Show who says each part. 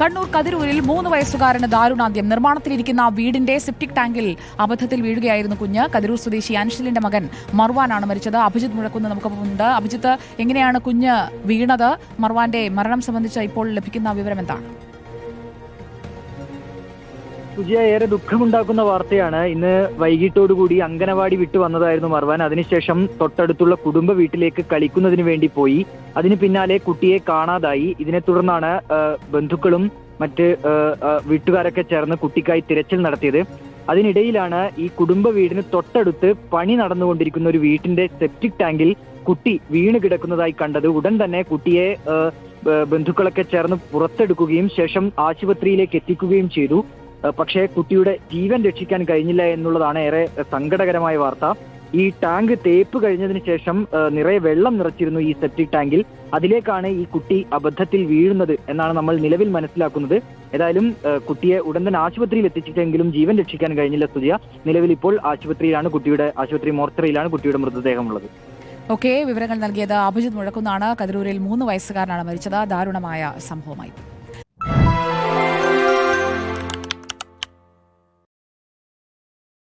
Speaker 1: കണ്ണൂർ കതിരൂരിൽ മൂന്ന് വയസ്സുകാരന് ദാരുണാന്ത്യം. നിർമ്മാണത്തിലിരിക്കുന്ന വീടിന്റെ സെപ്റ്റിക് ടാങ്കിൽ അബദ്ധത്തിൽ വീഴുകയായിരുന്നു കുഞ്ഞ്. കതിരൂർ സ്വദേശി അൻഷിലിന്റെ മകൻ മർവാനാണ് മരിച്ചത്. അഭിജിത് മുഴക്കുന്ന് നമുക്കുണ്ട് അഭിജിത്ത് എങ്ങനെയാണ് കുഞ്ഞ് വീണത്? മർവാന്റെ മരണം സംബന്ധിച്ച് ഇപ്പോൾ ലഭിക്കുന്ന വിവരം എന്താണ്?
Speaker 2: സുജിയ ഏറെ ദുഃഖമുണ്ടാക്കുന്ന വാർത്തയാണ് ഇന്ന് വൈകിട്ടോടുകൂടി അങ്കനവാടി വിട്ടു വന്നതായിരുന്നു മർവാൻ. അതിനുശേഷം തൊട്ടടുത്തുള്ള കുടുംബ വീട്ടിലേക്ക് കളിക്കുന്നതിന് വേണ്ടി പോയി. അതിന് പിന്നാലെ കുട്ടിയെ കാണാതായി. ഇതിനെ തുടർന്നാണ് ബന്ധുക്കളും മറ്റ് വീട്ടുകാരൊക്കെ ചേർന്ന് കുട്ടിക്കായി തിരച്ചിൽ നടത്തിയത്. അതിനിടയിലാണ് ഈ കുടുംബ വീടിന് തൊട്ടടുത്ത് പണി നടന്നുകൊണ്ടിരിക്കുന്ന ഒരു വീട്ടിന്റെ സെപ്റ്റിക് ടാങ്കിൽ കുട്ടി വീണ് കിടക്കുന്നതായി കണ്ടത്. ഉടൻ തന്നെ കുട്ടിയെ ബന്ധുക്കളൊക്കെ ചേർന്ന് പുറത്തെടുക്കുകയും ശേഷം ആശുപത്രിയിലേക്ക് എത്തിക്കുകയും ചെയ്തു. പക്ഷേ കുട്ടിയുടെ ജീവൻ രക്ഷിക്കാൻ കഴിഞ്ഞില്ല എന്നുള്ളതാണ് ഏറെ സങ്കടകരമായ വാർത്ത. ഈ ടാങ്ക് തേപ്പ് കഴിഞ്ഞതിന് ശേഷം നിറയെ വെള്ളം നിറച്ചിരുന്നു ഈ സെപ്റ്റിക് ടാങ്കിൽ. അതിലേക്കാണ് ഈ കുട്ടി അബദ്ധത്തിൽ വീഴുന്നത് എന്നാണ് നമ്മൾ നിലവിൽ മനസ്സിലാക്കുന്നത്. ഏതായാലും കുട്ടിയെ ഉടൻ തന്നെ ആശുപത്രിയിൽ എത്തിച്ചിട്ടെങ്കിലും ജീവൻ രക്ഷിക്കാൻ കഴിഞ്ഞില്ല സ്തുതിയ നിലവിൽ ഇപ്പോൾ ആശുപത്രിയിലാണ് കുട്ടിയുടെ ആശുപത്രി മോർച്ചറിയിലാണ് കുട്ടിയുടെ മൃതദേഹമുള്ളത്.
Speaker 1: ഓക്കെ വിവരങ്ങൾ നൽകിയത് അഭിജിത് മുഴക്കുന്നാണ് കതിരൂരിൽ മൂന്ന് വയസ്സുകാരനാണ് മരിച്ചത്. ദാരുണമായ സംഭവമായി.